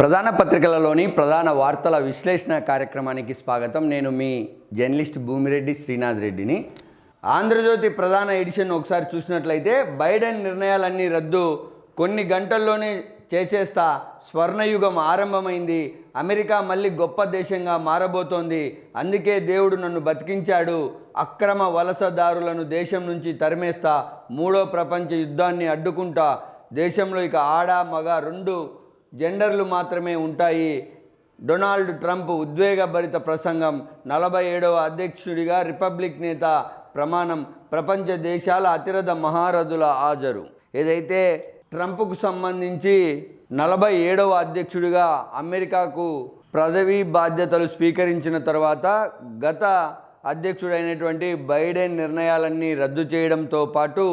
ప్రధాన పత్రికలలోని ప్రధాన వార్తల విశ్లేషణ కార్యక్రమానికి స్వాగతం. నేను మీ జర్నలిస్ట్ భూమిరెడ్డి శ్రీనాథ్ రెడ్డిని. ఆంధ్రజ్యోతి ప్రధాన ఎడిషన్ ఒకసారి చూసినట్లయితే బైడెన్ నిర్ణయాలన్నీ రద్దు. కొన్ని గంటల్లోనే చేసేస్తా. స్వర్ణయుగం ఆరంభమైంది. అమెరికా మళ్ళీ గొప్ప దేశంగా మారబోతోంది. అందుకే దేవుడు నన్ను బతికించాడు. అక్రమ వలసదారులను దేశం నుంచి తరిమేస్తా. మూడో ప్రపంచ యుద్ధాన్ని అడ్డుకుంటా. దేశంలో ఇక ఆడ మగ రెండు జెండర్లు మాత్రమే ఉంటాయి. డొనాల్డ్ ట్రంప్ ఉద్వేగభరిత ప్రసంగం. నలభై ఏడవ అధ్యక్షుడిగా రిపబ్లిక్ నేత ప్రమాణం. ప్రపంచ దేశాల అతిరథ మహారథుల హాజరు. ఏదైతే ట్రంప్కు సంబంధించి నలభై ఏడవ అధ్యక్షుడిగా అమెరికాకు పదవీ బాధ్యతలు స్వీకరించిన తర్వాత గత అధ్యక్షుడైనటువంటి బైడెన్ నిర్ణయాలన్నీ రద్దు చేయడంతో పాటు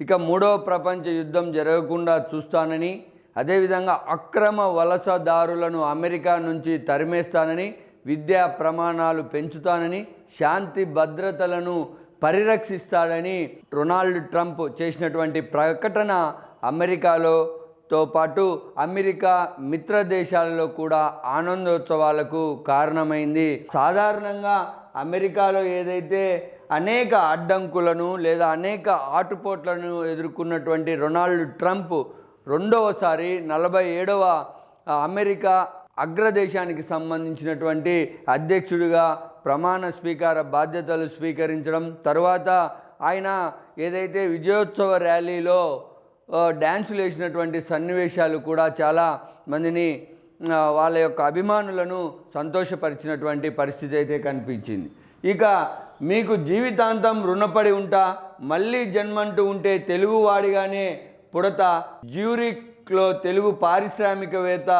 ఇక మూడో ప్రపంచ యుద్ధం జరగకుండా చూస్తానని అదేవిధంగా అక్రమ వలసదారులను అమెరికా నుంచి తరిమేస్తానని విద్యా ప్రమాణాలు పెంచుతానని శాంతి భద్రతలను పరిరక్షిస్తాడని డొనాల్డ్ ట్రంప్ చేసినటువంటి ప్రకటన అమెరికాలో తో పాటు అమెరికా మిత్ర దేశాలలో కూడా ఆనందోత్సవాలకు కారణమైంది. సాధారణంగా అమెరికాలో ఏదైతే అనేక అడ్డంకులను లేదా అనేక ఆటుపోట్లను ఎదుర్కొన్నటువంటి రొనాల్డ్ ట్రంప్ రెండవసారి నలభై ఏడవ అమెరికా అగ్రదేశానికి సంబంధించినటువంటి అధ్యక్షుడిగా ప్రమాణ స్వీకార బాధ్యతలు స్వీకరించడం తర్వాత ఆయన ఏదైతే విజయోత్సవ ర్యాలీలో డ్యాన్సులు వేసినటువంటి సన్నివేశాలు కూడా చాలా మందిని వాళ్ళ యొక్క అభిమానులను సంతోషపరిచినటువంటి పరిస్థితి అయితే కనిపించింది. ఇక మీకు జీవితాంతం రుణపడి ఉంటా మళ్ళీ జన్మంటూ ఉంటే తెలుగువాడిగానే పుడత జ్యూరిక్లో తెలుగు పారిశ్రామికవేత్త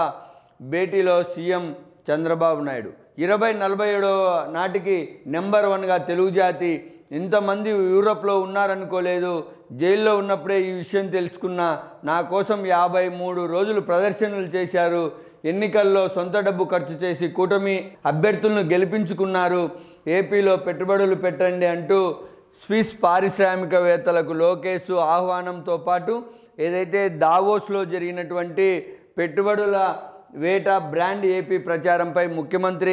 భేటీలో సీఎం చంద్రబాబు నాయుడు. ఇరవై నలభై ఏడవ నాటికి నెంబర్ వన్గా తెలుగు జాతి ఇంతమంది యూరోప్లో ఉన్నారనుకోలేదు జైల్లో ఉన్నప్పుడే ఈ విషయం తెలుసుకున్న నా కోసం యాభై మూడు రోజులు ప్రదర్శనలు చేశారు. ఎన్నికల్లో సొంత డబ్బు ఖర్చు చేసి కూటమి అభ్యర్థులను గెలిపించుకున్నారు. ఏపీలో పెట్టుబడులు పెట్టండి అంటూ స్విస్ పారిశ్రామికవేత్తలకు లోకేష్ ఆహ్వానంతో పాటు ఏదైతే దావోస్లో జరిగినటువంటి పెట్టుబడుల వేట బ్రాండ్ ఏపీ ప్రచారంపై ముఖ్యమంత్రి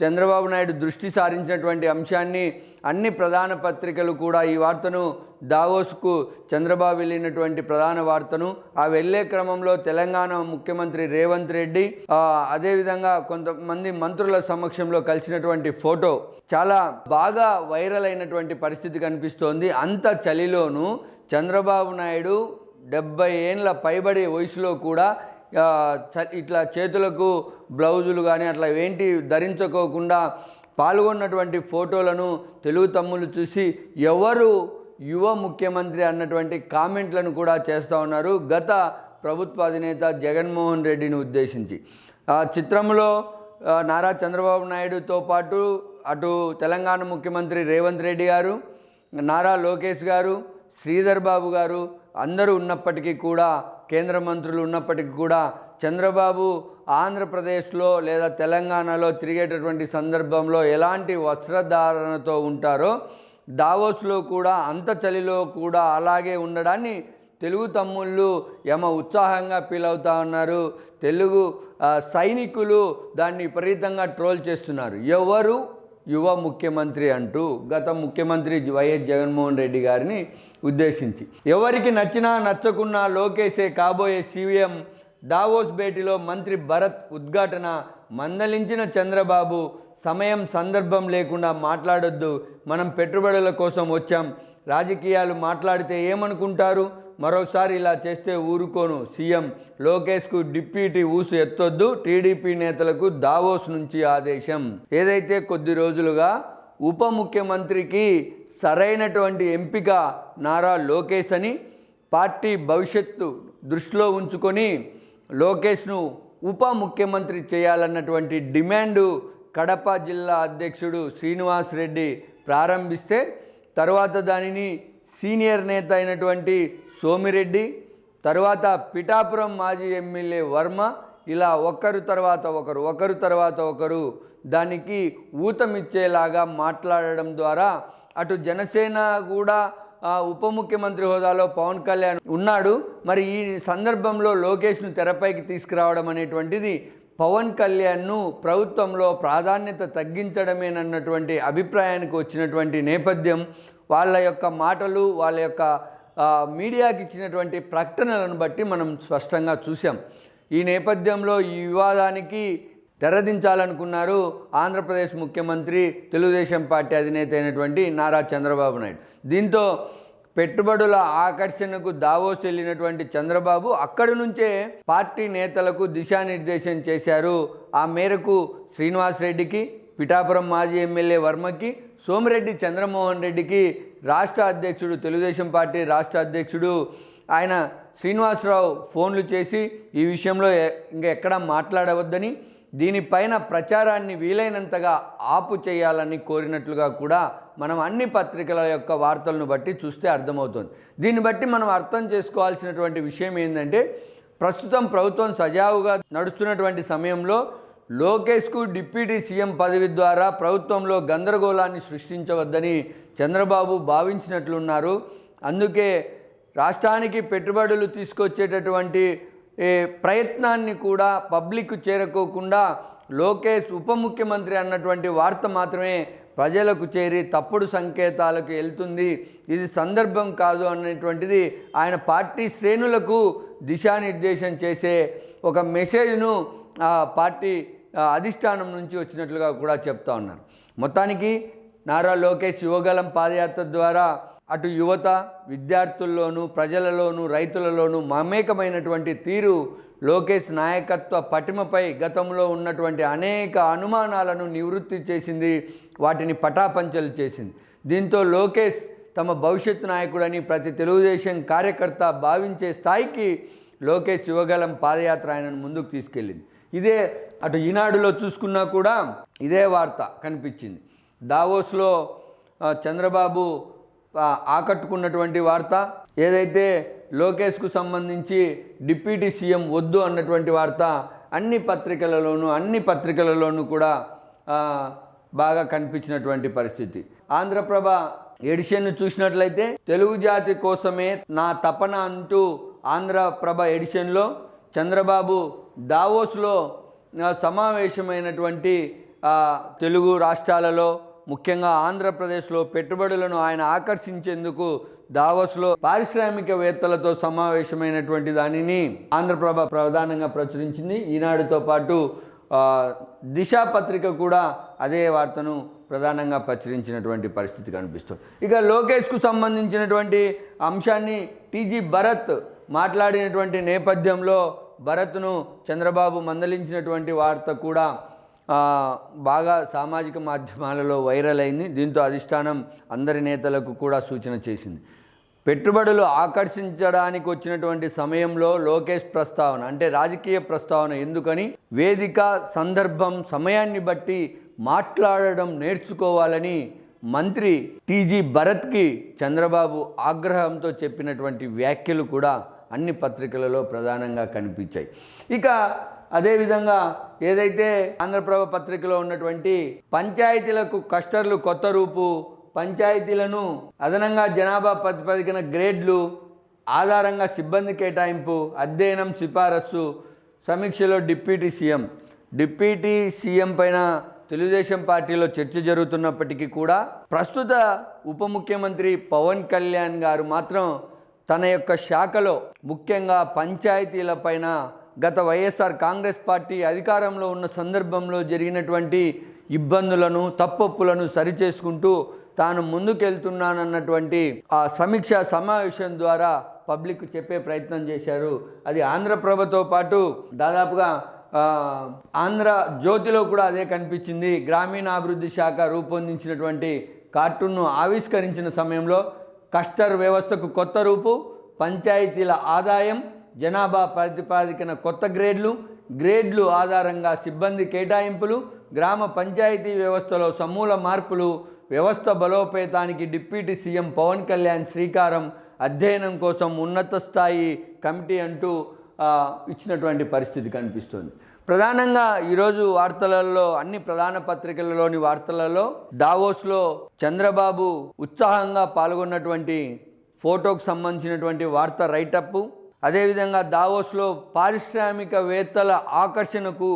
చంద్రబాబు నాయుడు దృష్టి సారించినటువంటి అంశాన్ని అన్ని ప్రధాన పత్రికలు కూడా ఈ వార్తను దావోస్కు చంద్రబాబు వెళ్ళినటువంటి ప్రధాన వార్తను ఆ వెళ్ళే క్రమంలో తెలంగాణ ముఖ్యమంత్రి రేవంత్ రెడ్డి అదేవిధంగా కొంతమంది మంత్రుల సమక్షంలో కలిసినటువంటి ఫోటో చాలా బాగా వైరల్ అయినటువంటి పరిస్థితి కనిపిస్తోంది. అంత చలిలోనూ చంద్రబాబు నాయుడు డెబ్బై ఏండ్ల పైబడి వయసులో కూడా చ- ఇట్లా చేతులకు బ్లౌజులు కానీ అట్లా ఏంటి ధరించుకోకుండా పాల్గొన్నటువంటి ఫోటోలను తెలుగు తమ్ములు చూసి ఎవరు యువ ముఖ్యమంత్రి అన్నటువంటి కామెంట్లను కూడా చేస్తూ ఉన్నారు. గత ప్రభుత్వ అధినేత జగన్మోహన్ రెడ్డిని ఉద్దేశించి. ఆ చిత్రంలో నారా చంద్రబాబు నాయుడుతో పాటు అటు తెలంగాణ ముఖ్యమంత్రి రేవంత్ రెడ్డి గారు నారా లోకేష్ గారు శ్రీధర్ బాబు గారు అందరూ ఉన్నప్పటికీ కూడా కేంద్ర మంత్రులు ఉన్నప్పటికీ కూడా చంద్రబాబు ఆంధ్రప్రదేశ్లో లేదా తెలంగాణలో తిరిగేటటువంటి సందర్భంలో ఎలాంటి వస్త్రధారణతో ఉంటారో దావోస్లో కూడా అంత చలిలో కూడా అలాగే ఉండడాన్ని తెలుగు తమ్ముళ్ళు యమ ఉత్సాహంగా ఫీల్ అవుతా ఉన్నారు. తెలుగు సైనికులు దాన్ని విపరీతంగా ట్రోల్ చేస్తున్నారు. ఎవరు? యువ ముఖ్యమంత్రి అంటూ గత ముఖ్యమంత్రి వైఎస్ జగన్మోహన్ రెడ్డి గారిని ఉద్దేశించి ఎవరికి నచ్చినా నచ్చకున్నా లోకేసే కాబోయే సీఎం దావోస్ భేటీలో మంత్రి భరత్ ఉద్ఘాటన మందలించిన చంద్రబాబు సమయం సందర్భం లేకుండా మాట్లాడొద్దు మనం పెట్టుబడుల కోసం వచ్చాం రాజకీయాలు మాట్లాడితే ఏమనుకుంటారు? మరోసారి ఇలా చేస్తే ఊరుకోను. సీఎం లోకేష్కు డిప్యూటీ ఊసు ఎత్తొద్దు. టీడీపీ నేతలకు దావోస్ నుంచి ఆదేశం. ఏదైతే కొద్ది రోజులుగా ఉప ముఖ్యమంత్రికి సరైనటువంటి ఎంపిక నారా లోకేష్ అని పార్టీ భవిష్యత్తు దృష్టిలో ఉంచుకొని లోకేష్ను ఉప ముఖ్యమంత్రి చేయాలన్నటువంటి డిమాండు కడప జిల్లా అధ్యక్షుడు శ్రీనివాస్ రెడ్డి ప్రారంభిస్తే తర్వాత దానిని సీనియర్ నేత అయినటువంటి సోమిరెడ్డి తర్వాత పిఠాపురం మాజీ ఎమ్మెల్యే వర్మ ఇలా ఒకరు తర్వాత ఒకరు ఒకరు తర్వాత ఒకరు దానికి ఊతమిచ్చేలాగా మాట్లాడడం ద్వారా అటు జనసేన కూడా ఉప ముఖ్యమంత్రి హోదాలో పవన్ కళ్యాణ్ ఉన్నాడు. మరి ఈ సందర్భంలో లోకేష్ను తెరపైకి తీసుకురావడం అనేటువంటిది పవన్ కళ్యాణ్ను ప్రభుత్వంలో ప్రాధాన్యత తగ్గించడమేనన్నటువంటి అభిప్రాయానికి వచ్చినటువంటి నేపథ్యం. వాళ్ళ యొక్క మాటలు వాళ్ళ యొక్క మీడియాకి ఇచ్చినటువంటి ప్రకటనలను బట్టి మనం స్పష్టంగా చూసాం ఈ నేపథ్యంలో ఈ వివాదానికి తెరదించాలనుకున్నారు ఆంధ్రప్రదేశ్ ముఖ్యమంత్రి తెలుగుదేశం పార్టీ అధినేత అయినటువంటి నారా చంద్రబాబు నాయుడు. దీంతో పెట్టుబడుల ఆకర్షణకు దావోస్ వెళ్ళినటువంటి చంద్రబాబు అక్కడి నుంచే పార్టీ నేతలకు దిశానిర్దేశం చేశారు. ఆ మేరకు శ్రీనివాస్ రెడ్డికి పిఠాపురం మాజీ ఎమ్మెల్యే వర్మకి సోమిరెడ్డి చంద్రమోహన్ రెడ్డికి రాష్ట్ర అధ్యక్షుడు తెలుగుదేశం పార్టీ రాష్ట్ర అధ్యక్షుడు ఆయన శ్రీనివాసరావు ఫోన్లు చేసి ఈ విషయంలో ఎ- ఇంకా మాట్లాడవద్దని దీనిపైన ప్రచారాన్ని వీలైనంతగా ఆపు చేయాలని కోరినట్లుగా కూడా మనం అన్ని పత్రికల యొక్క వార్తలను బట్టి చూస్తే అర్థమవుతుంది. దీన్ని బట్టి మనం అర్థం చేసుకోవాల్సినటువంటి విషయం ఏంటంటే ప్రస్తుతం ప్రభుత్వం సజావుగా నడుస్తున్నటువంటి సమయంలో లోకేష్కు డిప్యూటీ సీఎం పదవి ద్వారా ప్రభుత్వంలో గందరగోళాన్ని సృష్టించవద్దని చంద్రబాబు భావించినట్లున్నారు. అందుకే రాష్ట్రానికి పెట్టుబడులు తీసుకొచ్చేటటువంటి ప్రయత్నాన్ని కూడా పబ్లిక్ చేరుకోకుండా లోకేష్ ఉప ముఖ్యమంత్రి అన్నటువంటి వార్త మాత్రమే ప్రజలకు చేరి తప్పుడు సంకేతాలకు వెళ్తుంది. ఇది సందర్భం కాదు అనేటువంటిది ఆయన పార్టీ శ్రేణులకు దిశానిర్దేశం చేసే ఒక మెసేజ్ను ఆ పార్టీ అధిష్టానం నుంచి వచ్చినట్లుగా కూడా చెప్తా ఉన్నారు. మొత్తానికి నారా లోకేష్ యువగలం పాదయాత్ర ద్వారా అటు యువత విద్యార్థుల్లోనూ ప్రజలలోనూ రైతులలోనూ మమేకమైనటువంటి తీరు లోకేష్ నాయకత్వ పటిమపై గతంలో ఉన్నటువంటి అనేక అనుమానాలను నివృత్తి చేసింది వాటిని పటాపంచలు చేసింది. దీంతో లోకేష్ తమ భవిష్యత్ నాయకుడని ప్రతి తెలుగుదేశం కార్యకర్త భావించే స్థాయికి లోకేష్ యువగలం పాదయాత్ర ఆయనను ముందుకు తీసుకెళ్ళింది. ఇదే అటు ఈనాడులో చూసుకున్నా కూడా ఇదే వార్త కనిపించింది. దావోస్లో చంద్రబాబు ఆకట్టుకున్నటువంటి వార్త ఏదైతే లోకేష్కు సంబంధించి డిప్యూటీ సీఎం వద్దు అన్నటువంటి వార్త అన్ని పత్రికలలోనూ అన్ని పత్రికలలోనూ కూడా బాగా కనిపించినటువంటి పరిస్థితి. ఆంధ్రప్రభ ఎడిషన్ను చూసినట్లయితే తెలుగు జాతి కోసమే నా తపన అంటూ ఆంధ్రప్రభ ఎడిషన్లో చంద్రబాబు దావోస్లో సమావేశమైనటువంటి తెలుగు రాష్ట్రాలలో ముఖ్యంగా ఆంధ్రప్రదేశ్లో పెట్టుబడులను ఆయన ఆకర్షించేందుకు దావస్లో పారిశ్రామికవేత్తలతో సమావేశమైనటువంటి దానిని ఆంధ్రప్రభ ప్రధానంగా ప్రచురించింది. ఈనాడుతో పాటు దిశా పత్రిక కూడా అదే వార్తను ప్రధానంగా ప్రచురించినటువంటి పరిస్థితి కనిపిస్తుంది. ఇక లోకేష్కు సంబంధించినటువంటి అంశాన్ని టీజీ భరత్ మాట్లాడినటువంటి నేపథ్యంలో భరత్ను చంద్రబాబు మందలించినటువంటి వార్త కూడా బాగా సామాజిక మాధ్యమాలలో వైరల్ అయింది. దీంతో అధిష్టానం అందరి నేతలకు కూడా సూచన చేసింది. పెట్టుబడులు ఆకర్షించడానికి వచ్చినటువంటి సమయంలో లోకేష్ ప్రస్తావన అంటే రాజకీయ ప్రస్తావన ఎందుకని? వేదిక సందర్భం సమయాన్ని బట్టి మాట్లాడడం నేర్చుకోవాలని మంత్రి టీజీ భరత్కి చంద్రబాబు ఆగ్రహంతో చెప్పినటువంటి వ్యాఖ్యలు కూడా అన్ని పత్రికలలో ప్రధానంగా కనిపించాయి. ఇక అదేవిధంగా ఏదైతే ఆంధ్రప్రభ పత్రికలో ఉన్నటువంటి పంచాయతీలకు కస్టర్లు కొత్త రూపు పంచాయతీలను అదనంగా జనాభా ప్రతిపాదికన గ్రేడ్లు ఆధారంగా సిబ్బంది కేటాయింపు అధ్యయనం సిఫారసు సమీక్షలో డిప్యూటీ సీఎం. డిప్యూటీ సీఎం పైన తెలుగుదేశం పార్టీలో చర్చ జరుగుతున్నప్పటికీ కూడా ప్రస్తుత ఉప ముఖ్యమంత్రి పవన్ కళ్యాణ్ గారు మాత్రం తన యొక్క శాఖలో ముఖ్యంగా పంచాయతీల పైన గత వైఎస్ఆర్ కాంగ్రెస్ పార్టీ అధికారంలో ఉన్న సందర్భంలో జరిగినటువంటి ఇబ్బందులను తప్పొప్పులను సరిచేసుకుంటూ తాను ముందుకెళ్తున్నానన్నటువంటి ఆ సమీక్ష సమావేశం ద్వారా పబ్లిక్ చెప్పే ప్రయత్నం చేశారు. అది ఆంధ్రప్రభతో పాటు దాదాపుగా ఆంధ్ర జ్యోతిలో కూడా అదే కనిపించింది. గ్రామీణాభివృద్ధి శాఖ రూపొందించినటువంటి కార్టూన్ను ఆవిష్కరించిన సమయంలో కస్టర్ వ్యవస్థకు కొత్త రూపు పంచాయతీల ఆదాయం జనాభా ప్రతిపాదికన కొత్త గ్రేడ్లు గ్రేడ్లు ఆధారంగా సిబ్బంది కేటాయింపులు గ్రామ పంచాయతీ వ్యవస్థలో సమూల మార్పులు వ్యవస్థ బలోపేతానికి డిప్యూటీ సీఎం పవన్ కళ్యాణ్ శ్రీకారం అధ్యయనం కోసం ఉన్నత స్థాయి కమిటీ అంటూ ఇచ్చినటువంటి పరిస్థితి కనిపిస్తుంది. ప్రధానంగా ఈరోజు వార్తలలో అన్ని ప్రధాన పత్రికలలోని వార్తలలో డావోస్లో చంద్రబాబు ఉత్సాహంగా పాల్గొన్నటువంటి ఫోటోకు సంబంధించినటువంటి వార్త రైటప్ అదేవిధంగా దావోస్లో పారిశ్రామికవేత్తల ఆకర్షణకు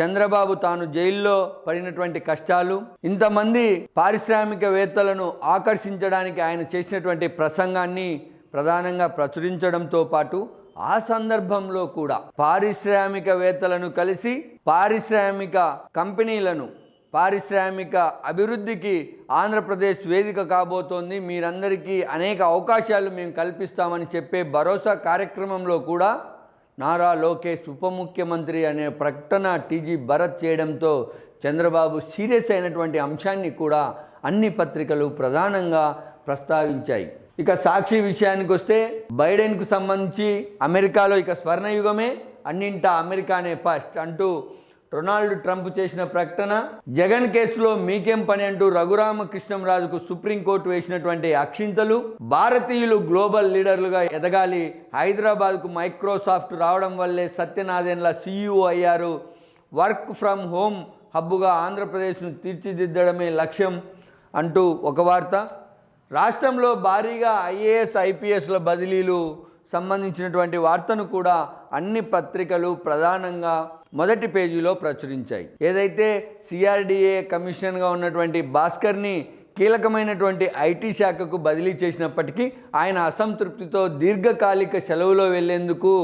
చంద్రబాబు తాను జైల్లో పడినటువంటి కష్టాలు. ఇంతమంది పారిశ్రామికవేత్తలను ఆకర్షించడానికి ఆయన చేసినటువంటి ప్రసంగాన్ని ప్రధానంగా ప్రచురించడంతో పాటు ఆ సందర్భంలో కూడా పారిశ్రామికవేత్తలను కలిసి పారిశ్రామిక కంపెనీలను పారిశ్రామిక అభివృద్ధికి ఆంధ్రప్రదేశ్ వేదిక కాబోతోంది. మీరందరికీ అనేక అవకాశాలు మేము కల్పిస్తామని చెప్పే భరోసా కార్యక్రమంలో కూడా నారా లోకేష్ ఉప ముఖ్యమంత్రి అనే ప్రకటన టీజీ భరత్ చేయడంతో చంద్రబాబు సీరియస్ అయినటువంటి అంశాన్ని కూడా అన్ని పత్రికలు ప్రధానంగా ప్రస్తావించాయి. ఇక సాక్షి విషయానికి వస్తే బైడెన్కు సంబంధించి అమెరికాలో ఇక స్వర్ణయుగమే అన్నింటా అమెరికానే ఫస్ట్ అంటూ రొనాల్డ్ ట్రంప్ చేసిన ప్రకటన. జగన్ కేసులో మీకేం పని అంటూ రఘురామకృష్ణంరాజుకు సుప్రీంకోర్టు వేసినటువంటి అక్షింతలు. భారతీయులు గ్లోబల్ లీడర్లుగా ఎదగాలి. హైదరాబాద్కు మైక్రోసాఫ్ట్ రావడం వల్లే సత్యనాదెన్ల సీఈఓ అయ్యారు. వర్క్ ఫ్రమ్ హోమ్ హబ్బుగా ఆంధ్రప్రదేశ్ను తీర్చిదిద్దడమే లక్ష్యం అంటూ ఒక వార్త. రాష్ట్రంలో భారీగా ఐఏఎస్ ఐపీఎస్ల బదిలీలు సంబంధించినటువంటి వార్తను కూడా అన్ని పత్రికలు ప్రధానంగా మొదటి పేజీలో ప్రచురించాయి. ఏదైతే సిఆర్డిఏ కమిషనర్గా ఉన్నటువంటి భాస్కర్ని కీలకమైనటువంటి ఐటీ శాఖకు బదిలీ చేసినప్పటికీ ఆయన అసంతృప్తితో దీర్ఘకాలిక సెలవులో వెళ్ళేందుకు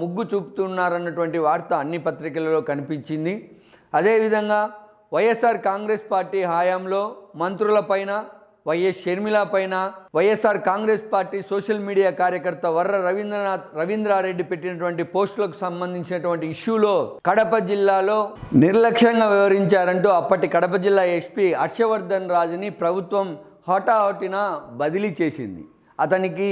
ముగ్గు చూపుతున్నారన్నటువంటి వార్త అన్ని పత్రికలలో కనిపించింది. అదేవిధంగా వైఎస్ఆర్ కాంగ్రెస్ పార్టీ హయాంలో మంత్రులపైన వైఎస్ షర్మిల పైన YSR Congress party social media కార్యకర్త వర్ర రవీంద్రనాథ్ రవీంద్రారెడ్డి పెట్టినటువంటి పోస్టులకు సంబంధించినటువంటి ఇష్యూలో కడప జిల్లాలో నిర్లక్ష్యంగా వివరించారంటూ అప్పటి కడప జిల్లా ఎస్పీ హర్షవర్ధన్ రాజుని ప్రభుత్వం హోటాహోటిన బదిలీ చేసింది. అతనికి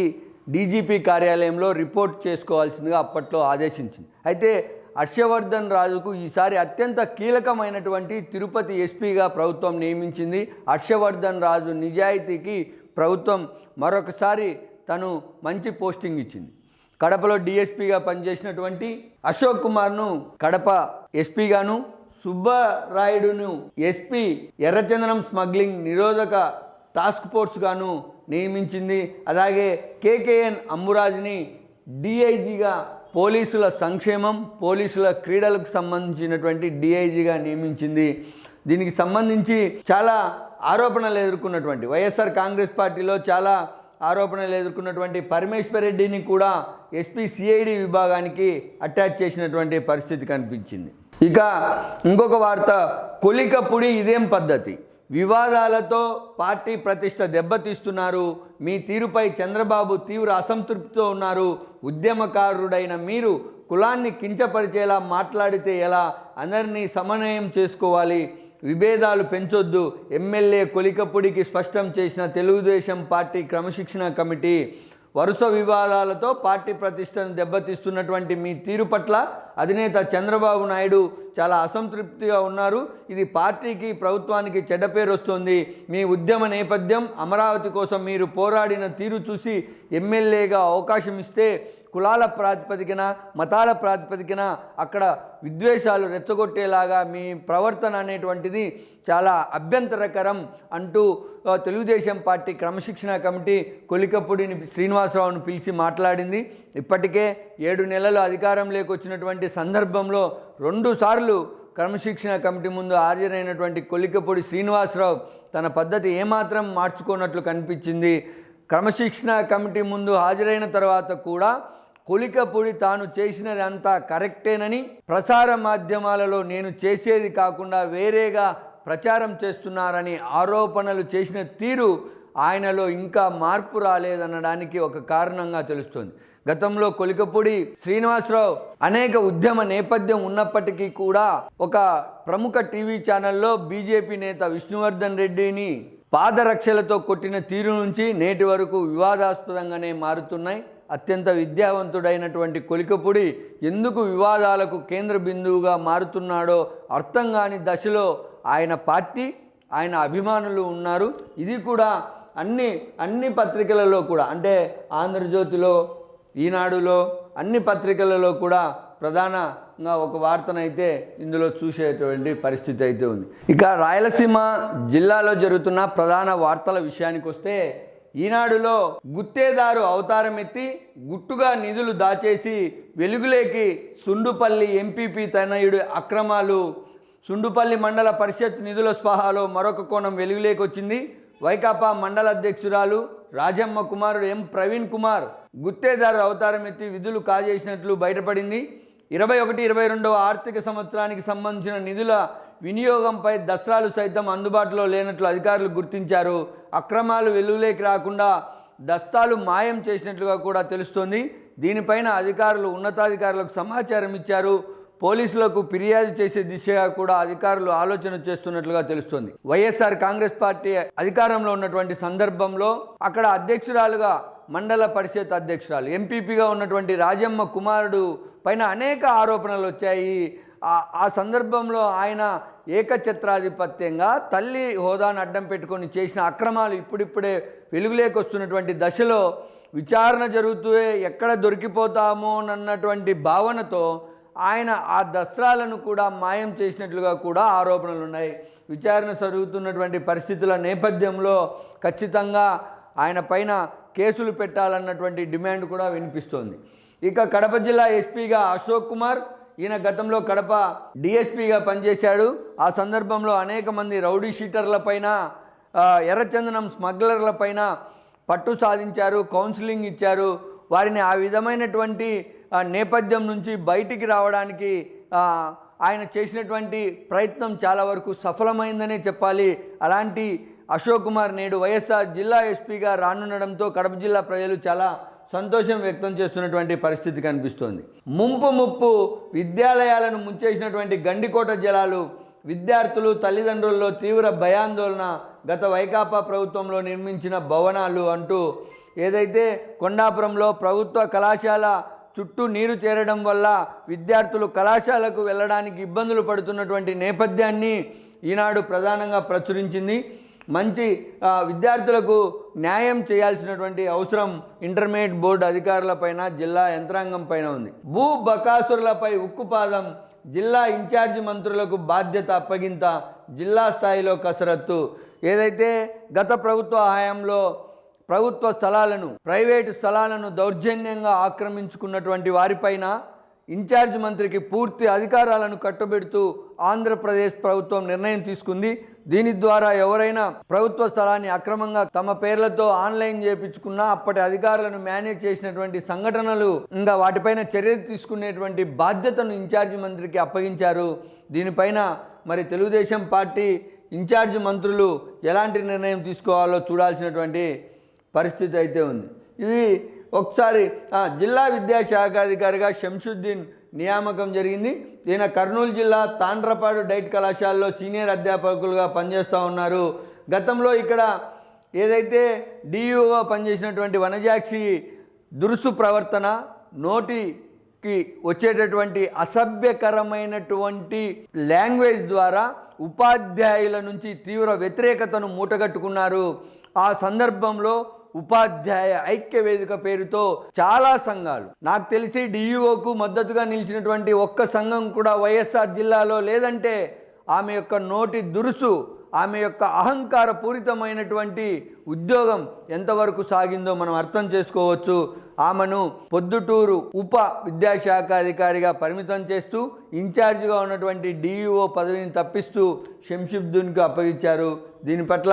డీజీపీ కార్యాలయంలో రిపోర్ట్ చేసుకోవాల్సిందిగా అప్పట్లో ఆదేశించింది. అయితే హర్షవర్ధన్ రాజుకు ఈసారి అత్యంత కీలకమైనటువంటి తిరుపతి ఎస్పీగా ప్రభుత్వం నియమించింది. హర్షవర్ధన్ రాజు నిజాయితీకి ప్రభుత్వం మరొకసారి తను మంచి పోస్టింగ్ ఇచ్చింది. కడపలో డిఎస్పీగా పనిచేసినటువంటి అశోక్ కుమార్ను కడప ఎస్పీగాను సుబ్బరాయుడును ఎస్పీ ఎర్రచందనం స్మగ్లింగ్ నిరోధక టాస్క్ ఫోర్స్గాను నియమించింది. అలాగే కేకేఎన్ అమ్మురాజ్ని డిఐజీగా పోలీసుల సంక్షేమం పోలీసుల క్రీడలకు సంబంధించినటువంటి డిఐజీగా నియమించింది. దీనికి సంబంధించి చాలా ఆరోపణలు ఎదుర్కొన్నటువంటి వైఎస్ఆర్ కాంగ్రెస్ పార్టీలో చాలా ఆరోపణలు ఎదుర్కొన్నటువంటి పరమేశ్వర్ రెడ్డిని కూడా ఎస్పీ సిఐడి విభాగానికి అటాచ్ చేసినటువంటి పరిస్థితి కనిపించింది. ఇక ఇంకొక వార్త కొలికపుడి ఇదేం పద్ధతి? వివాదాలతో పార్టీ ప్రతిష్ట దెబ్బతీస్తున్నారు. మీ తీరుపై చంద్రబాబు తీవ్ర అసంతృప్తితో ఉన్నారు. ఉద్యమకారుడైన మీరు కులాన్ని కించపరిచేలా మాట్లాడితే ఎలా? అందరినీ సమన్వయం చేసుకోవాలి. విభేదాలు పెంచొద్దు. ఎమ్మెల్యే కొలికపుడికి స్పష్టం చేసిన తెలుగుదేశం పార్టీ క్రమశిక్షణ కమిటీ వరుస వివాదాలతో పార్టీ ప్రతిష్టను దెబ్బతీస్తున్నటువంటి మీ తీరు పట్ల అధినేత చంద్రబాబు నాయుడు చాలా అసంతృప్తిగా ఉన్నారు. ఇది పార్టీకి ప్రభుత్వానికి చెడ్డ పేరు వస్తుంది. మీ ఉద్యమ నేపథ్యం అమరావతి కోసం మీరు పోరాడిన తీరు చూసి ఎమ్మెల్యేగా అవకాశం ఇస్తే కులాల ప్రాతిపదికన మతాల ప్రాతిపదికన అక్కడ విద్వేషాలు రెచ్చగొట్టేలాగా మీ ప్రవర్తన అనేటువంటిది చాలా అభ్యంతరకరం అంటూ తెలుగుదేశం పార్టీ క్రమశిక్షణ కమిటీ కొలికపూడిని శ్రీనివాసరావును పిలిచి మాట్లాడింది. ఇప్పటికే ఏడు నెలలు అధికారం లేకొచ్చినటువంటి సందర్భంలో రెండుసార్లు క్రమశిక్షణ కమిటీ ముందు హాజరైనటువంటి కొలికపూడి శ్రీనివాసరావు తన పద్ధతి ఏమాత్రం మార్చుకున్నట్లు కనిపించింది. క్రమశిక్షణ కమిటీ ముందు హాజరైన తర్వాత కూడా కొలికపూడి తాను చేసినది అంతా కరెక్టేనని ప్రసార మాధ్యమాలలో నేను చేసేది కాకుండా వేరేగా ప్రచారం చేస్తున్నారని ఆరోపణలు చేసిన తీరు ఆయనలో ఇంకా మార్పు రాలేదనడానికి ఒక కారణంగా తెలుస్తోంది. గతంలో కొలికపూడి శ్రీనివాసరావు అనేక ఉద్యమ నేపథ్యం ఉన్నప్పటికీ కూడా ఒక ప్రముఖ టీవీ ఛానల్లో బీజేపీ నేత విష్ణువర్ధన్ రెడ్డిని పాదరక్షలతో కొట్టిన తీరు నుంచి నేటి వరకు వివాదాస్పదంగానే మారుతున్నాయి. అత్యంత విద్యావంతుడైనటువంటి కొలికపుడి ఎందుకు వివాదాలకు కేంద్ర బిందువుగా మారుతున్నాడో అర్థం కాని దశలో ఆయన పార్టీ ఆయన అభిమానులు ఉన్నారు. ఇది కూడా అన్ని అన్ని పత్రికలలో కూడా అంటే ఆంధ్రజ్యోతిలో ఈనాడులో అన్ని పత్రికలలో కూడా ప్రధానంగా ఒక వార్తనైతే ఇందులో చూసేటువంటి పరిస్థితి అయితే ఉంది. ఇక రాయలసీమ జిల్లాలో జరుగుతున్న ప్రధాన వార్తల విషయానికి వస్తే ఈనాడులో గుత్తేదారు అవతారం ఎత్తి గుట్టుగా నిధులు దాచేసి వెలుగులేకి సుండుపల్లి ఎంపీపీ తనయుడు అక్రమాలు. సుండుపల్లి మండల పరిషత్ నిధుల స్పహాలో మరొక కోణం వెలుగులేకి వచ్చింది వైకాపా మండల అధ్యక్షురాలు రాజమ్మ కుమారుడు ఎం. ప్రవీణ్ కుమార్ గుత్తేదారు అవతారం ఎత్తి విధులు కాజేసినట్లు బయటపడింది. ఇరవై ఒకటి ఇరవై రెండవ ఆర్థిక సంవత్సరానికి సంబంధించిన నిధుల వినియోగంపై దసరాలు సైతం అందుబాటులో లేనట్లు అధికారులు గుర్తించారు. అక్రమాలు వెలుగులోకి రాకుండా దస్తాలు మాయం చేసినట్లుగా కూడా తెలుస్తోంది. దీనిపైన అధికారులు ఉన్నతాధికారులకు సమాచారం ఇచ్చారు. పోలీసులకు ఫిర్యాదు చేసే దిశగా కూడా అధికారులు ఆలోచన చేస్తున్నట్లుగా తెలుస్తోంది. వైఎస్ఆర్ కాంగ్రెస్ పార్టీ అధికారంలో ఉన్నటువంటి సందర్భంలో అక్కడ అధ్యక్షురాలుగా మండల పరిషత్ అధ్యక్షురాలు ఎంపీపీగా ఉన్నటువంటి రాజమ్మ కుమారుడు పైన అనేక ఆరోపణలు వచ్చాయి. ఆ సందర్భంలో ఆయన ఏకఛత్రాధిపత్యంగా తల్లి హోదాను అడ్డం పెట్టుకొని చేసిన అక్రమాలు ఇప్పుడిప్పుడే వెలుగులేకి వస్తున్నటువంటి దశలో విచారణ జరుగుతూ ఎక్కడ దొరికిపోతామో అన్నటువంటి భావనతో ఆయన ఆ దసరాలను కూడా మాయం చేసినట్లుగా కూడా ఆరోపణలు ఉన్నాయి. విచారణ జరుగుతున్నటువంటి పరిస్థితుల నేపథ్యంలో ఖచ్చితంగా ఆయన పైన కేసులు పెట్టాలన్నటువంటి డిమాండ్ కూడా వినిపిస్తోంది. ఇక కడప జిల్లా ఎస్పీగా అశోక్ కుమార్ ఈయన గతంలో కడప డిఎస్పీగా పనిచేశాడు. ఆ సందర్భంలో అనేక మంది రౌడీ షీటర్లపైన ఆ, ఎర్రచందనం స్మగ్లర్లపైన పట్టు సాధించారు కౌన్సిలింగ్ ఇచ్చారు. వారిని ఆ విధమైనటువంటి నేపథ్యం నుంచి బయటికి రావడానికి ఆయన చేసినటువంటి ప్రయత్నం చాలా వరకు సఫలమైందనే చెప్పాలి. అలాంటి అశోక్ కుమార్ నేడు వైఎస్ఆర్ జిల్లా ఎస్పీగా రానుండడంతో కడప జిల్లా ప్రజలు చాలా సంతోషం వ్యక్తం చేస్తున్నటువంటి పరిస్థితి కనిపిస్తోంది. ముంపు ముప్పు విద్యాలయాలను ముంచేసినటువంటి గండికోట జలాలు విద్యార్థులు తల్లిదండ్రుల్లో తీవ్ర భయాందోళన గత వైకాపా ప్రభుత్వంలో నిర్మించిన భవనాలు అంటూ ఏదైతే కొండాపురంలో ప్రభుత్వ కళాశాల చుట్టూ నీరు చేరడం వల్ల విద్యార్థులు కళాశాలకు వెళ్ళడానికి ఇబ్బందులు పడుతున్నటువంటి నేపథ్యాన్ని ఈనాడు ప్రధానంగా ప్రచురించింది. మంచి విద్యార్థులకు న్యాయం చేయాల్సినటువంటి అవసరం ఇంటర్మీడియట్ బోర్డు అధికారులపైన జిల్లా యంత్రాంగం పైన ఉంది. భూ బకాసురులపై ఉక్కుపాదం జిల్లా ఇన్ఛార్జి మంత్రులకు బాధ్యత అప్పగింత జిల్లా స్థాయిలో కసరత్తు. ఏదైతే గత ప్రభుత్వ హయాంలో ప్రభుత్వ స్థలాలను ప్రైవేటు స్థలాలను దౌర్జన్యంగా ఆక్రమించుకున్నటువంటి వారిపైన ఇన్ఛార్జ్ మంత్రికి పూర్తి అధికారాలను కట్టబెడుతూ ఆంధ్రప్రదేశ్ ప్రభుత్వం నిర్ణయం తీసుకుంది. దీని ద్వారా ఎవరైనా ప్రభుత్వ స్థలాన్ని అక్రమంగా తమ పేర్లతో ఆన్లైన్ చేపించుకున్నా అప్పటి అధికారులను మేనేజ్ చేసినటువంటి సంఘటనలు ఇంకా వాటిపైన చర్యలు తీసుకునేటువంటి బాధ్యతను ఇన్ఛార్జి మంత్రికి అప్పగించారు. దీనిపైన మరి తెలుగుదేశం పార్టీ ఇన్ఛార్జ్ మంత్రులు ఎలాంటి నిర్ణయం తీసుకోవాలో చూడాల్సినటువంటి పరిస్థితి అయితే ఉంది. ఇది ఒకసారి జిల్లా విద్యాశాఖ అధికారిగా శంషుద్దీన్ నియామకం జరిగింది. ఈయన కర్నూలు జిల్లా తాండ్రపాడు డైట్ కళాశాలలో సీనియర్ అధ్యాపకులుగా పనిచేస్తూ ఉన్నారు. గతంలో ఇక్కడ ఏదైతే డియూగా పనిచేసినటువంటి వనజాక్షి దురుసు ప్రవర్తన నోటికి వచ్చేటటువంటి అసభ్యకరమైనటువంటి లాంగ్వేజ్ ద్వారా ఉపాధ్యాయుల నుంచి తీవ్ర వ్యతిరేకతను మూటగట్టుకున్నారు. ఆ సందర్భంలో ఉపాధ్యాయ ఐక్య వేదిక పేరుతో చాలా సంఘాలు. నాకు తెలిసి డిఈఓకు మద్దతుగా నిలిచినటువంటి ఒక్క సంఘం కూడా వైఎస్ఆర్ జిల్లాలో లేదంటే ఆమె యొక్క నోటి దురుసు ఆమె యొక్క అహంకార పూరితమైనటువంటి ఉద్యోగం ఎంతవరకు సాగిందో మనం అర్థం చేసుకోవచ్చు. ఆమెను పొద్దుటూరు ఉప విద్యాశాఖ అధికారిగా పరిమితం చేస్తూ ఇన్ఛార్జిగా ఉన్నటువంటి డిఈఓ పదవిని తప్పిస్తూ శంషిబ్దున్కి అప్పగించారు. దీని పట్ల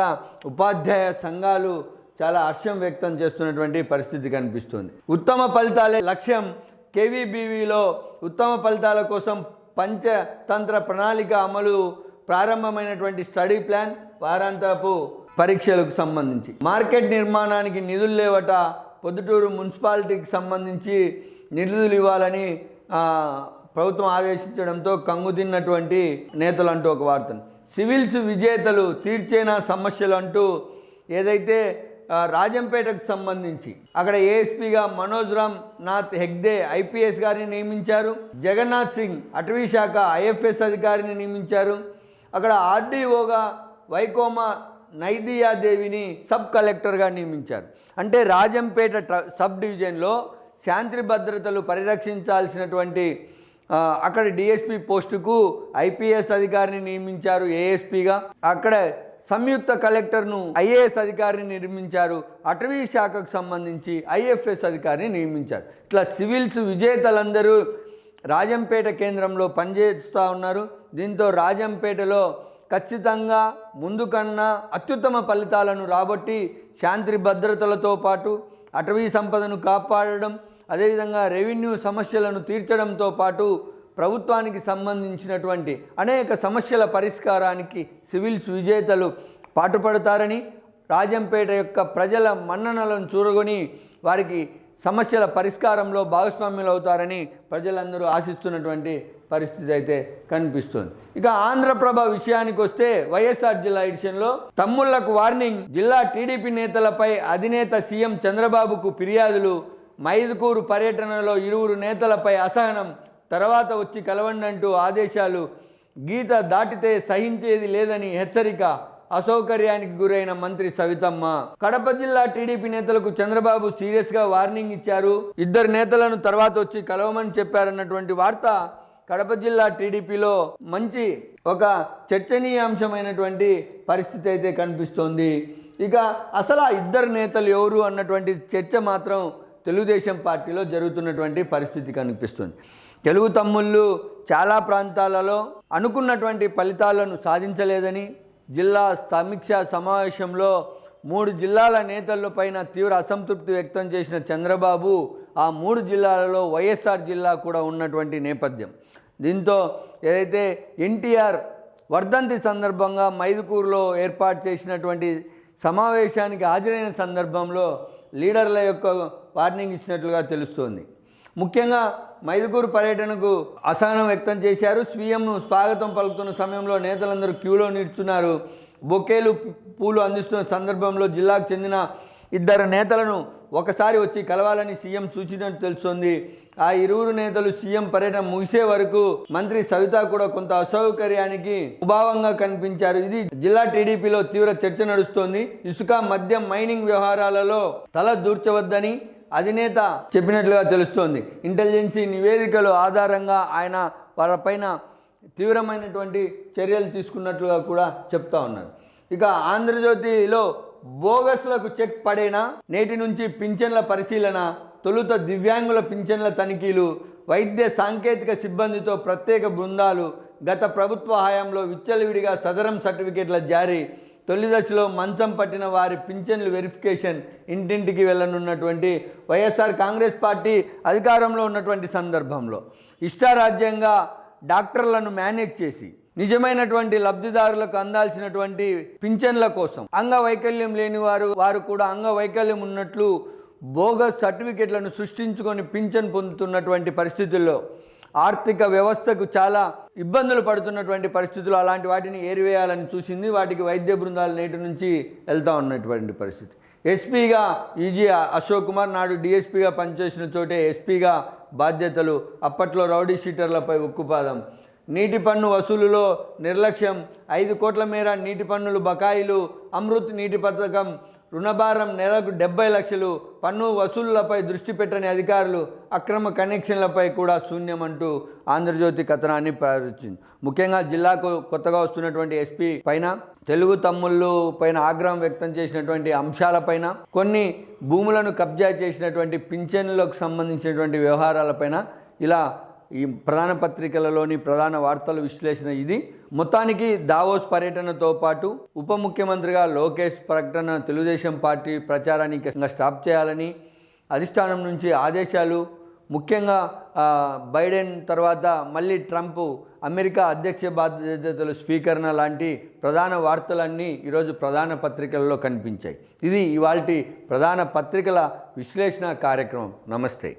ఉపాధ్యాయ సంఘాలు చాలా హర్షం వ్యక్తం చేస్తున్నటువంటి పరిస్థితి కనిపిస్తుంది. ఉత్తమ ఫలితాలే లక్ష్యం. కేవీబీవీలో ఉత్తమ ఫలితాల కోసం పంచతంత్ర ప్రణాళిక అమలు ప్రారంభమైనటువంటి స్టడీ ప్లాన్ వారాంతపు పరీక్షలకు సంబంధించి. మార్కెట్ నిర్మాణానికి నిధులు లేవట పొద్దుటూరు మున్సిపాలిటీకి సంబంధించి నిధులు ఇవ్వాలని ప్రభుత్వం ఆదేశించడంతో కంగుతిన్నటువంటి నేతలు అంటూ ఒక వార్తను. సివిల్స్ విజేతలు తీర్చేనా సమస్యలు అంటూ ఏదైతే రాజంపేటకు సంబంధించి అక్కడ ఏఎస్పీగా మనోజ్ రామ్ నాథ్ హెగ్డే ఐపీఎస్ గారిని నియమించారు. జగన్నాథ్ సింగ్ అటవీ శాఖ ఐఎఫ్ఎస్ అధికారిని నియమించారు. అక్కడ ఆర్డీఓగా వైకోమ నైదియాదేవిని సబ్ కలెక్టర్గా నియమించారు. అంటే రాజంపేట ట్ర- సబ్ డివిజన్లో శాంతి భద్రతలు పరిరక్షించాల్సినటువంటి అక్కడ డిఎస్పి పోస్టుకు ఐపీఎస్ అధికారిని నియమించారు ఏఎస్పీగా. అక్కడ సంయుక్త కలెక్టర్ను ఐఏఎస్ అధికారిని నిర్మించారు అటవీ శాఖకు సంబంధించి ఐఎఫ్ఎస్ అధికారిని నియమించారు. ఇట్లా సివిల్స్ విజేతలందరూ రాజంపేట కేంద్రంలో పనిచేస్తూ ఉన్నారు. దీంతో రాజంపేటలో ఖచ్చితంగా ముందు కన్నా అత్యుత్తమ ఫలితాలను రాబట్టి శాంతి భద్రతలతో పాటు అటవీ సంపదను కాపాడడం అదేవిధంగా రెవెన్యూ సమస్యలను తీర్చడంతో పాటు ప్రభుత్వానికి సంబంధించినటువంటి అనేక సమస్యల పరిష్కారానికి సివిల్స్ విజేతలు పాటుపడతారని రాజంపేట యొక్క ప్రజల మన్ననలను చూరగొని వారికి సమస్యల పరిష్కారంలో భాగస్వామ్యులు అవుతారని ప్రజలందరూ ఆశిస్తున్నటువంటి పరిస్థితి అయితే కనిపిస్తుంది. ఇక ఆంధ్రప్రభ విషయానికి వస్తే వైఎస్ఆర్ జిల్లా ఎడిషన్లో తమ్ముళ్ళకు వార్నింగ్. జిల్లా టీడీపీ నేతలపై అధినేత సీఎం చంద్రబాబుకు ఫిర్యాదులు. మైదుకూరు పర్యటనలో ఇరువురు నేతలపై అసహనం. తర్వాత వచ్చి కలవండి అంటూ ఆదేశాలు గీత దాటితే సహించేది లేదని హెచ్చరిక అసౌకర్యానికి గురైన మంత్రి సవితమ్మ. కడప జిల్లా టీడీపీ నేతలకు చంద్రబాబు సీరియస్గా వార్నింగ్ ఇచ్చారు. ఇద్దరు నేతలను తర్వాత వచ్చి కలవమని చెప్పారన్నటువంటి వార్త కడప జిల్లా టీడీపీలో మంచి ఒక చర్చనీయాంశమైనటువంటి పరిస్థితి అయితే కనిపిస్తోంది. ఇక అసలు ఆ ఇద్దరు నేతలు ఎవరు అన్నటువంటి చర్చ మాత్రం తెలుగుదేశం పార్టీలో జరుగుతున్నటువంటి పరిస్థితి కనిపిస్తుంది. తెలుగు తమ్ముళ్ళు చాలా ప్రాంతాలలో అనుకున్నటువంటి ఫలితాలను సాధించలేదని జిల్లా సమీక్ష సమావేశంలో మూడు జిల్లాల నేతల పైన తీవ్ర అసంతృప్తి వ్యక్తం చేసిన చంద్రబాబు ఆ మూడు జిల్లాలలో వైఎస్ఆర్ జిల్లా కూడా ఉన్నటువంటి నేపథ్యం. దీంతో ఏదైతే ఎన్టీఆర్ వర్ధంతి సందర్భంగా మైదుకూరులో ఏర్పాటు చేసినటువంటి సమావేశానికి హాజరైన సందర్భంలో లీడర్ల యొక్క వార్నింగ్ ఇచ్చినట్లుగా తెలుస్తోంది. ముఖ్యంగా మైదుగూరు పర్యటనకు అసహనం వ్యక్తం చేశారు. సీఎంను స్వాగతం పలుకుతున్న సమయంలో నేతలందరూ క్యూలో నిల్చున్నారు. బొకేలు పూలు అందిస్తున్న సందర్భంలో జిల్లాకు చెందిన ఇద్దరు నేతలను ఒకసారి వచ్చి కలవాలని సీఎం సూచించినట్టు తెలుస్తోంది. ఆ ఇరువురు నేతలు సీఎం పర్యటన ముగిసే వరకు మంత్రి సవిత కూడా కొంత అసౌకర్యానికి ఉభావంగా కనిపించారు. ఇది జిల్లా టీడీపీలో తీవ్ర చర్చ నడుస్తోంది. ఇసుక మద్యం మైనింగ్ వ్యవహారాలలో తల దూర్చవద్దని అధినేత చెప్పినట్లుగా తెలుస్తోంది. ఇంటెలిజెన్సీ నివేదికలు ఆధారంగా ఆయన వారిపైన తీవ్రమైనటువంటి చర్యలు తీసుకున్నట్లుగా కూడా చెప్తా ఉన్నారు. ఇక ఆంధ్రజ్యోతిలో బోగస్లకు చెక్ పడేనా? నేటి నుంచి పింఛన్ల పరిశీలన తొలుత దివ్యాంగుల పింఛన్ల తనిఖీలు వైద్య సాంకేతిక సిబ్బందితో ప్రత్యేక బృందాలు గత ప్రభుత్వ హయాంలో విచ్చలవిడిగా సదరం సర్టిఫికేట్ల జారీ తొలి దశలో మంచం పట్టిన వారి పింఛన్లు వెరిఫికేషన్ ఇంటింటికి వెళ్ళనున్నటువంటి వైఎస్ఆర్ కాంగ్రెస్ పార్టీ అధికారంలో ఉన్నటువంటి సందర్భంలో ఇష్టారాజ్యంగా డాక్టర్లను మేనేజ్ చేసి నిజమైనటువంటి లబ్ధిదారులకు అందాల్సినటువంటి పింఛన్ల కోసం అంగవైకల్యం లేని వారు వారు కూడా అంగవైకల్యం ఉన్నట్లు బోగస్ సర్టిఫికెట్లను సృష్టించుకొని పింఛన్ పొందుతున్నటువంటి పరిస్థితుల్లో ఆర్థిక వ్యవస్థకు చాలా ఇబ్బందులు పడుతున్నటువంటి పరిస్థితులు అలాంటి వాటిని ఏరివేయాలని చూసింది. వాటికి వైద్య బృందాలు నేటి నుంచి వెళ్తూ ఉన్నటువంటి పరిస్థితి. ఎస్పీగా ఈజీ అశోక్ కుమార్ నాడు డిఎస్పీగా పనిచేసిన చోటే ఎస్పీగా బాధ్యతలు అప్పట్లో రౌడీ షీటర్లపై ఉక్కుపాదం. నీటి పన్ను వసూలులో నిర్లక్ష్యం. ఐదు కోట్ల మేర నీటి పన్నులు బకాయిలు. అమృత్ నీటి పథకం. రుణభారం నెలకు డెబ్బై లక్షలు పన్ను వసూళ్ళపై దృష్టి పెట్టని అధికారులు అక్రమ కనెక్షన్లపై కూడా శూన్యమంటూ ఆంధ్రజ్యోతి కథనాన్ని ప్రారంభించింది ముఖ్యంగా జిల్లాకు కొత్తగా వస్తున్నటువంటి ఎస్పీ పైన తెలుగు తమ్ముళ్ళు పైన ఆగ్రహం వ్యక్తం చేసినటువంటి అంశాలపైన కొన్ని భూములను కబ్జా చేసినటువంటి పింఛన్లకు సంబంధించినటువంటి వ్యవహారాలపైన ఇలా ఈ ప్రధాన పత్రికలలోని ప్రధాన వార్తల విశ్లేషణ ఇది. మొత్తానికి దావోస్ పర్యటనతో పాటు ఉప ముఖ్యమంత్రిగా లోకేష్ ప్రకటన తెలుగుదేశం పార్టీ ప్రచారానికి స్టాప్ చేయాలని అధిష్టానం నుంచి ఆదేశాలు ముఖ్యంగా బైడెన్ తర్వాత మళ్ళీ ట్రంప్ అమెరికా అధ్యక్ష బాధ్యతలు స్వీకరణ లాంటి ప్రధాన వార్తలన్నీ ఈరోజు ప్రధాన పత్రికలలో కనిపించాయి. ఇది ఇవాల్టి ప్రధాన పత్రికల విశ్లేషణ కార్యక్రమం. నమస్తే.